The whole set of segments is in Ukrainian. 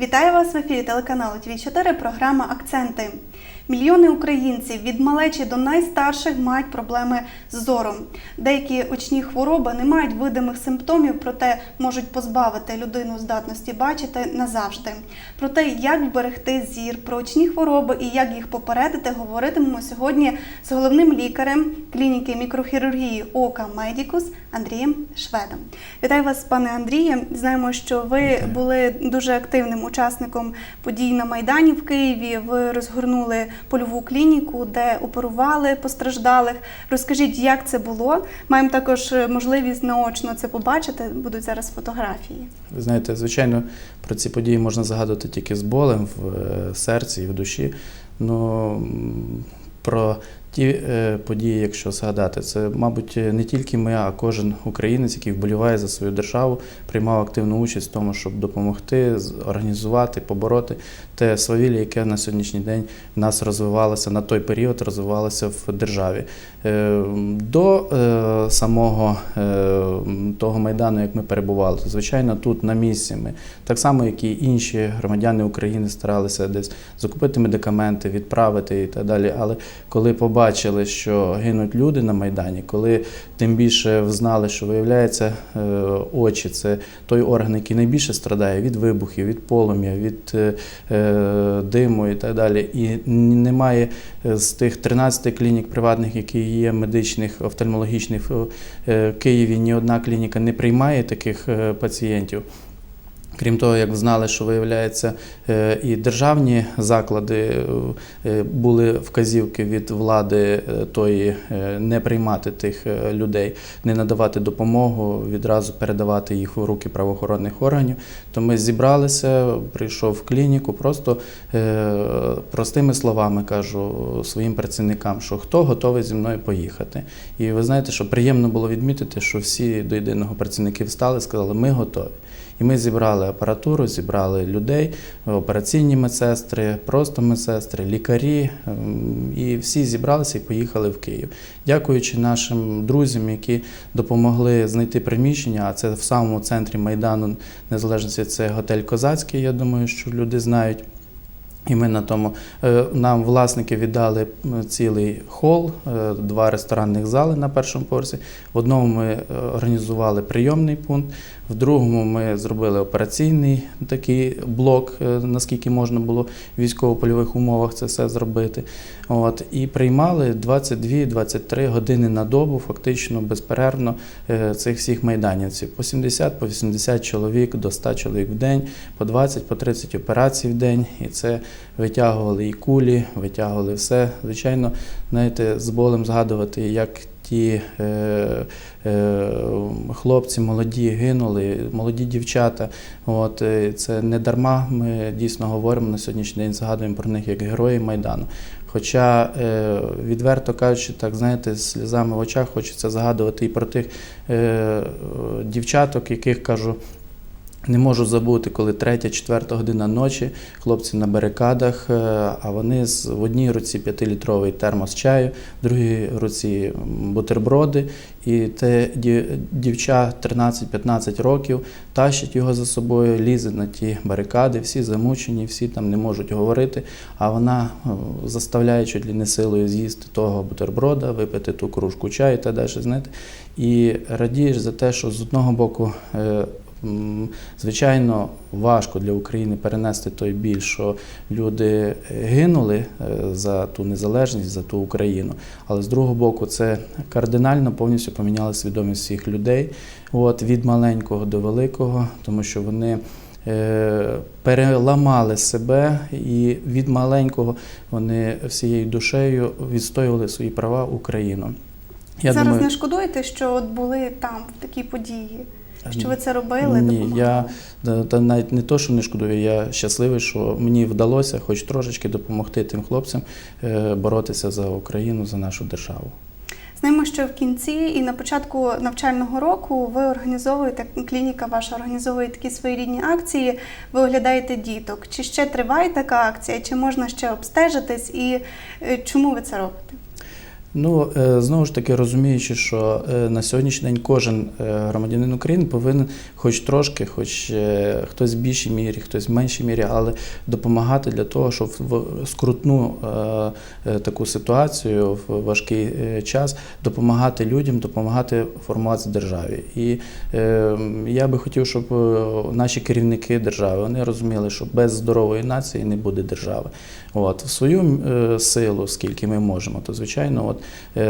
Вітаю вас в ефірі телеканалу ТВ4, програма Акценти. Мільйони українців від малечі до найстарших мають проблеми з зором. Деякі очні хвороби не мають видимих симптомів, проте можуть позбавити людину здатності бачити назавжди. Про те, як вберегти зір, про очні хвороби і як їх попередити, говоритимемо сьогодні з головним лікарем клініки мікрохірургії Ока Медікус Андрієм Шведом. Вітаю вас, пане Андріє. Знаємо, що ви були дуже активним учасником подій на Майдані в Києві. Ви розгорнули польову клініку, де оперували постраждалих. Розкажіть, як це було? Маємо також е, можливість наочно це побачити. Будуть зараз фотографії. Ви знаєте, звичайно, про ці події можна згадувати тільки з болем в е, серці і в душі. Ну про ті е, події, якщо згадати, це, мабуть, не тільки ми, а кожен українець, який вболіває за свою державу, приймав активну участь в тому, щоб допомогти, організувати, побороти те свавілля, яке на сьогоднішній день в нас розвивалося на той період, розвивалося в державі. Е, До е, самого е, того майдану, як ми перебували, то звичайно тут на місці ми так само, як і інші громадяни України, старалися десь закупити медикаменти, відправити і так далі. Але коли побачили, що гинуть люди на майдані, коли тим більше знали, що виявляється е, очі, це той орган, який найбільше страдає від вибухів, від полум'я, від е, е, диму і так далі. І немає з тих 13 клінік приватних, які є медичних, офтальмологічних в Києві, ні одна клініка не приймає таких пацієнтів. Крім того, як знали, що виявляється, е, і державні заклади е, були вказівки від влади е, тої не приймати тих людей, не надавати допомогу, відразу передавати їх у руки правоохоронних органів. То ми зібралися, прийшов в клініку, просто простими словами кажу своїм працівникам, що хто готовий зі мною поїхати. І ви знаєте, що приємно було відмітити, що всі до єдиного працівники встали, сказали, ми готові. І ми зібрали апаратуру, зібрали людей, операційні медсестри, просто медсестри, лікарі. ем, І всі зібралися і поїхали в Київ. Дякуючи нашим друзям, які допомогли знайти приміщення, а це в самому центрі Майдану Незалежності, це готель Козацький. Я думаю, що люди знають. І ми на тому е, нам власники віддали цілий хол, е, два ресторанних зали на першому поверсі. В одному ми е, організували прийомний пункт, в другому ми зробили операційний такий блок, наскільки можна було в військово-польових умовах це все зробити. От, і приймали 22-23 години на добу, фактично безперервно цих всіх майданівців. По 70, по 80 чоловік, до 100 чоловік в день, по 20, по 30 операцій в день. І це витягували і кулі, витягували все. Звичайно, знаєте, з болем згадувати, як ті е, е, хлопці молоді гинули, молоді дівчата. От, е, це не дарма. Ми дійсно говоримо на сьогоднішній день, згадуємо про них як герої Майдану. Хоча, е, відверто кажучи, так знаєте, сльозами в очах хочеться згадувати і про тих е, дівчаток, яких кажу. Не можу забути, коли третя, четверта година ночі, хлопці на барикадах, е, а вони в одній руці п'ятилітровий термос чаю, в другій руці бутерброди. І те дівча 13-15 років тащить його за собою, лізе на ті барикади, всі замучені, всі там не можуть говорити. А вона е, заставляє чуть ли не силою з'їсти того бутерброда, випити ту кружку чаю та далі. Знаєте, і радієш за те, що з одного боку. Звичайно, важко для України перенести той біль, що люди гинули е, за ту незалежність, за ту Україну. Але з другого боку, це кардинально повністю поміняло свідомість всіх людей, от, від маленького до великого, тому що вони. е, Переламали себе і від маленького вони всією душею відстоювали свої права Україну. Я зараз думаю, не шкодуєте, що от були там в такій події? Що ви це робили? Ні, я та, навіть не то, що не шкодую, я щасливий, що мені вдалося хоч трошечки допомогти тим хлопцям е, боротися за Україну, за нашу державу. Знаємо, що в кінці і на початку навчального року ви організовуєте клініка ваша організовує такі своєрідні акції. Ви оглядаєте діток. Чи ще триває така акція, чи можна ще обстежитись, і е, чому ви це робите? Ну, е, знову ж таки, розуміючи, що е, на сьогоднішній день кожен е, громадянин України повинен хоч трошки, хоч хтось в більшій мірі, хтось в меншій мірі, але допомагати для того, щоб в скрутну таку ситуацію в важкий час допомагати людям, допомагати формуватися державі. І я би хотів, щоб наші керівники держави вони розуміли, що без здорової нації не буде держави. От в свою силу, скільки ми можемо, то звичайно, от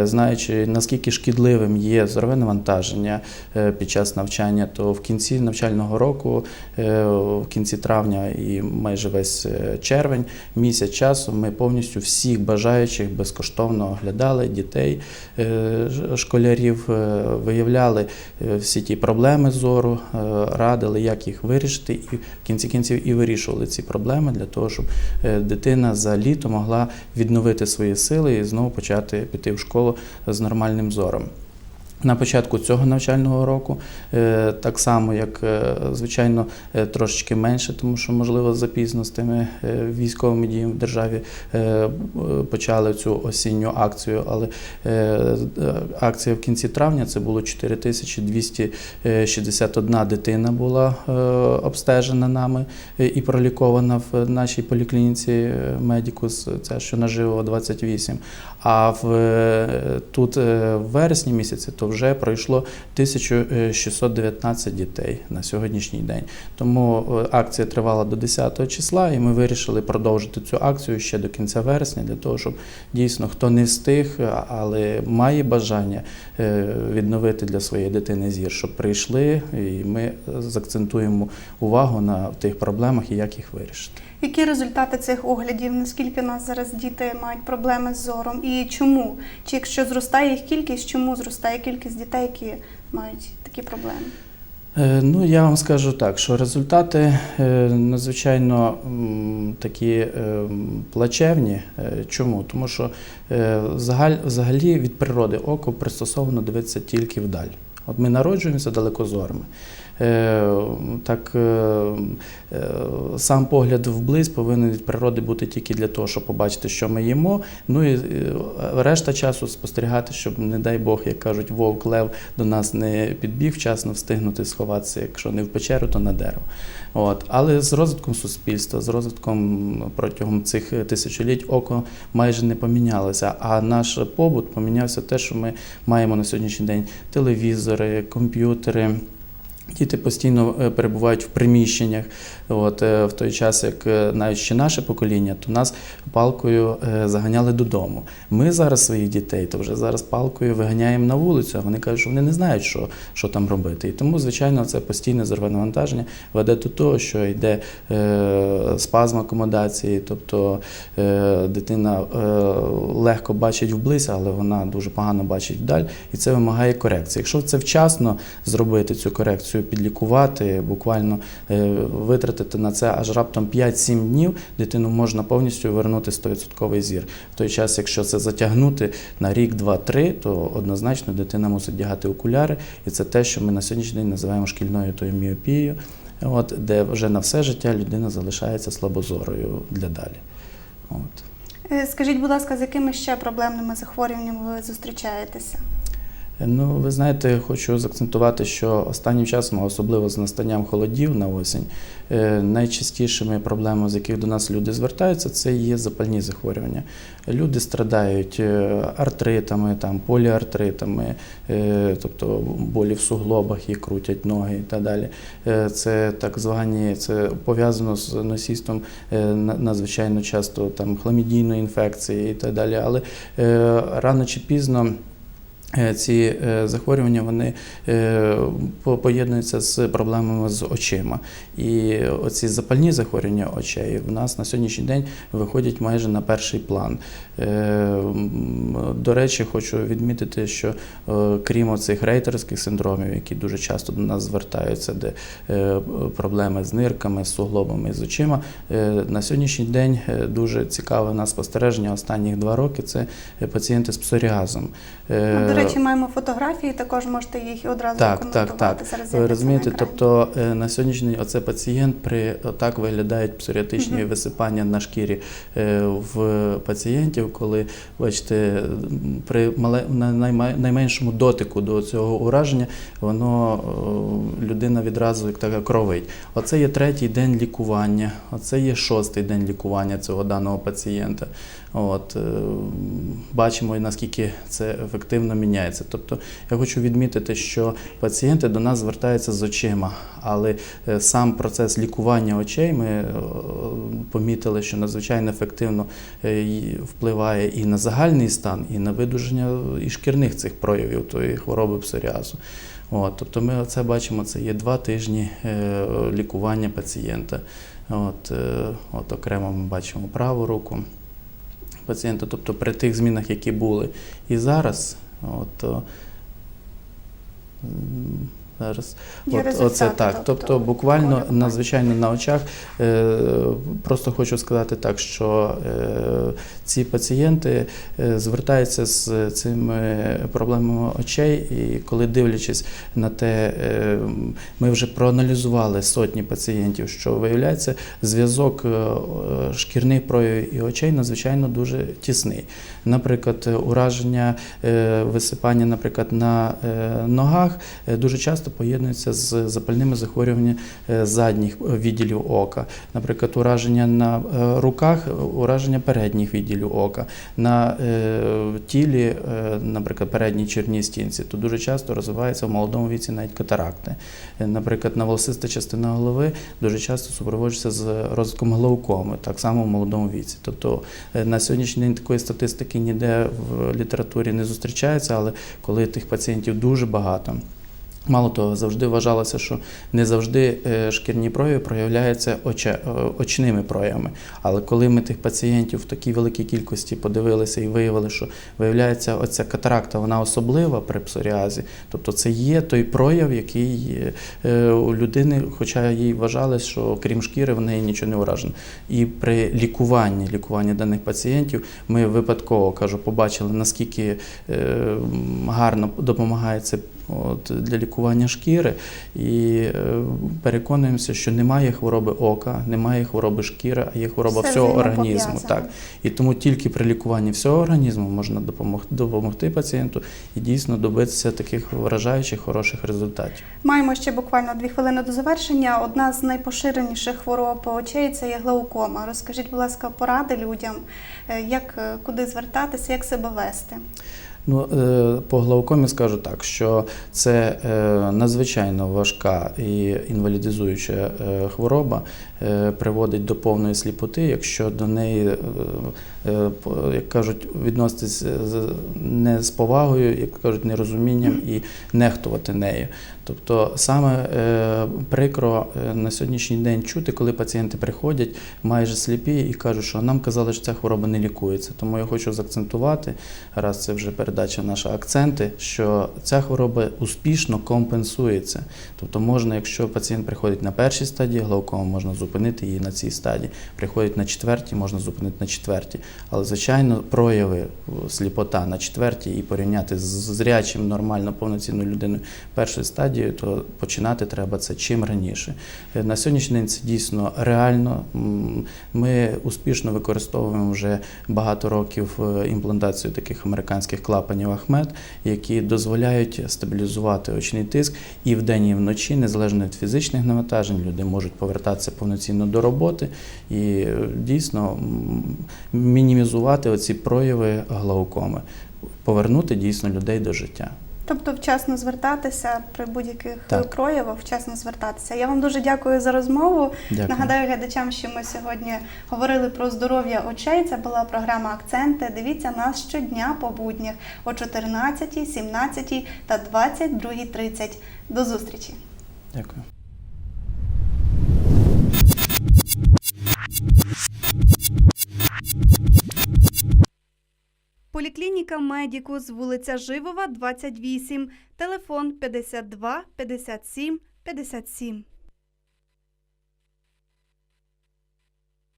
знаючи наскільки шкідливим є зорове навантаження е, під час навчання, то в кінці навчального року, е, в кінці травня і майже весь е, червень, місяць часу, ми повністю всіх бажаючих безкоштовно оглядали дітей, е, школярів, е, виявляли е, всі ті проблеми зору, е, радили, як їх вирішити, і в кінці кінців і вирішували ці проблеми для того, щоб е, дитина за літо могла відновити свої сили і знову почати піти в школу з нормальним зором. На початку цього навчального року, е, так само як е, звичайно е, трошечки менше, тому що можливо запізно з тими військовими діями в державі почали цю осінню акцію. Але акція в кінці травня це було 4261 дитина була обстежена нами і пролікована в нашій поліклініці Медікус, це що наживо 28. А в тут в вересні місяці то вже пройшло 1619 дітей на сьогоднішній день. Тому е, акція тривала до 10 числа, і ми вирішили продовжити цю акцію ще до кінця вересня, для того, щоб дійсно хто не встиг, а- але має бажання е, відновити для своєї дитини зір, щоб прийшли, і ми закцентуємо увагу на тих проблемах і як їх вирішити. Які результати цих оглядів? Наскільки нас зараз діти мають проблеми з зором і чому? Чи якщо зростає їх кількість, чому зростає кількість дітей, які мають такі проблеми? Е, Ну, я вам скажу так, що результати е, надзвичайно такі е, плачевні. Чому? Тому що взагалі від природи око пристосовано дивитися тільки вдаль. От ми народжуємося далекозорими. Е, Так, е, е, сам погляд вблизь повинен від природи бути тільки для того, щоб побачити, що ми їмо. Ну і решта часу спостерігати, щоб, не дай Бог, як кажуть, вовк лев до нас не підбіг вчасно встигнути сховатися, якщо не в печеру, то на дерево. От. Але з розвитком суспільства, з розвитком протягом цих тисячоліть око майже не помінялося. А наш побут помінявся те, що ми маємо на сьогоднішній день телевізори, комп'ютери. Діти постійно е, перебувають в приміщеннях. От, е, в той час, як е, навіть ще наше покоління, то нас палкою заганяли додому. Ми зараз своїх дітей, то вже зараз палкою виганяємо на вулицю, а вони кажуть, що вони не знають, що, що там робити. І тому, звичайно, це постійне зорове навантаження веде до того, що йде е, спазм акомодації, тобто е, дитина е, легко бачить вблизь, але вона дуже погано бачить вдаль, і це вимагає корекції. Якщо це вчасно зробити цю корекцію, підлікувати, буквально е, витратити на це аж раптом 5-7 днів, дитину можна повністю вернути 100% зір. В той час, якщо це затягнути на рік, два, три, то однозначно дитина мусить вдягати окуляри, і це те, що ми на сьогоднішній день називаємо шкільною тою міопією. От, де вже на все життя людина залишається слабозорою для далі. От. Е, Скажіть, будь ласка, з якими ще проблемними захворюваннями ви зустрічаєтеся? Ну, ви знаєте, хочу заакцентувати, що останнім часом, особливо з настанням холодів на осінь, е, найчастішими проблемами, з яких до нас люди звертаються, це є запальні захворювання. Люди страдають е, артритами, там, поліартритами, е, тобто болі в суглобах, їх крутять ноги і так далі. Це так звані, це пов'язано з носійством на- надзвичайно часто там, хламідійної інфекції і так далі. Але рано чи пізно. Е, Ці е, захворювання вони е, поєднуються з проблемами з очима. І оці запальні захворювання очей в нас на сьогоднішній день виходять майже на перший план. До речі, хочу відмітити, що крім оцих рейтерських синдромів, які дуже часто до нас звертаються, де проблеми з нирками, з суглобами, з очима, на сьогоднішній день дуже цікаве у нас спостереження останніх два роки це пацієнти з псоріазом. Е, речі, маємо фотографії, також можете їх одразу Так, так, так. Розумієте, тобто е, на сьогоднішній день оце пацієнт при так виглядають псоріатичні Мгм. висипання на шкірі е, в пацієнтів, коли бачите, при мале, на найменшому дотику до цього ураження воно е, людина відразу як така кровить. Оце є третій день лікування, оце є шостий день лікування цього даного пацієнта. От, е, бачимо, наскільки це ефективно міняється. Тобто я хочу відмітити, що пацієнти до нас звертаються з очима, але е, сам процес лікування очей ми е, помітили, що надзвичайно ефективно е, впливає і на загальний стан, і на видуження і шкірних цих проявів тої хвороби псоріазу. От, тобто ми це бачимо, це є два тижні лікування пацієнта. От, от окремо ми бачимо праву руку пацієнта, тобто при тих змінах, які були і зараз, от, м, зараз Є От, оце так. тобто, Тобто, буквально надзвичайно на очах. Е, просто хочу сказати так, що е, ці пацієнти е, звертаються з цими проблемами очей, і коли дивлячись на те, е, ми вже проаналізували сотні пацієнтів, що виявляється, зв'язок е, шкірних проявів і очей надзвичайно дуже тісний. Наприклад, ураження е, висипання, наприклад, на е, ногах е, дуже часто поєднується з запальними захворюваннями е, задніх відділів ока. Наприклад, ураження на е, руках, ураження передніх відділів ока, на е, тілі, е, наприклад, передній черній стінці, то дуже часто розвивається в молодому віці навіть катаракти. Е, Наприклад, на волосиста частина голови дуже часто супроводжується з розвитком глаукоми, так само в молодому віці. Тобто е, на сьогоднішній день такої статистики ніде в літературі не зустрічається, але коли тих пацієнтів дуже багато. Мало того, завжди вважалося, що не завжди е, шкірні прояви проявляються е, очними проявами. Але коли ми тих пацієнтів в такій великій кількості подивилися і виявили, що виявляється оця катаракта, вона особлива при псоріазі, тобто це є той прояв, який е, у людини, хоча їй вважалось, що крім шкіри в неї нічого не уражено. І при лікуванні, лікуванні даних пацієнтів ми випадково кажу, побачили, наскільки гарно допомагає це от, для лікування шкіри, і е, переконуємося, що немає хвороби ока, немає хвороби шкіри, а є хвороба Все всього організму. Так. І тому тільки при лікуванні всього організму можна допомогти, допомогти пацієнту і дійсно добитися таких вражаючих хороших результатів. Маємо ще буквально дві хвилини до завершення. Одна з найпоширеніших хвороб очей це є глаукома. Розкажіть, будь ласка, поради людям, е, як е, куди звертатися, як себе вести. Ну, е, по глаукомі скажу так, що це е, надзвичайно важка і інвалідизуюча е, хвороба, приводить до повної сліпоти, якщо до неї, як кажуть, відноситись не з повагою, як кажуть, нерозумінням і нехтувати нею. Тобто саме е, прикро е, на сьогоднішній день чути, коли пацієнти приходять майже сліпі і кажуть, що нам казали, що ця хвороба не лікується. Тому я хочу заакцентувати, раз це вже передача наша акценти, що ця хвороба успішно компенсується. Тобто можна, якщо пацієнт приходить на першій стадії глаукоми, можна зупинити її на цій стадії. Приходить на четвертій, можна зупинити на четвертій. Але звичайно, прояви сліпота на четвертій і порівняти з зрячим, нормально повноцінною людиною першої стадії, то починати треба це чим раніше. Е, На сьогоднішній день це дійсно реально. Ми успішно використовуємо вже багато років е, імплантацію таких американських клапанів Ахмед, які дозволяють стабілізувати очний тиск і вдень, і вночі, незалежно від фізичних навантажень, люди можуть повертатися повноцінно до роботи і е, дійсно мінімізувати оці прояви глаукоми, повернути дійсно людей до життя. Тобто вчасно звертатися при будь-яких Так. проявах, вчасно звертатися. Я вам дуже дякую за розмову. Дякую. Нагадаю глядачам, що ми сьогодні говорили про здоров'я очей. Це була програма Акценти. Дивіться нас щодня по буднях о 14, 17 та 22.30. До зустрічі! Дякую. Поліклініка Медікус, вулиця Живова, 28, телефон 52 57 57.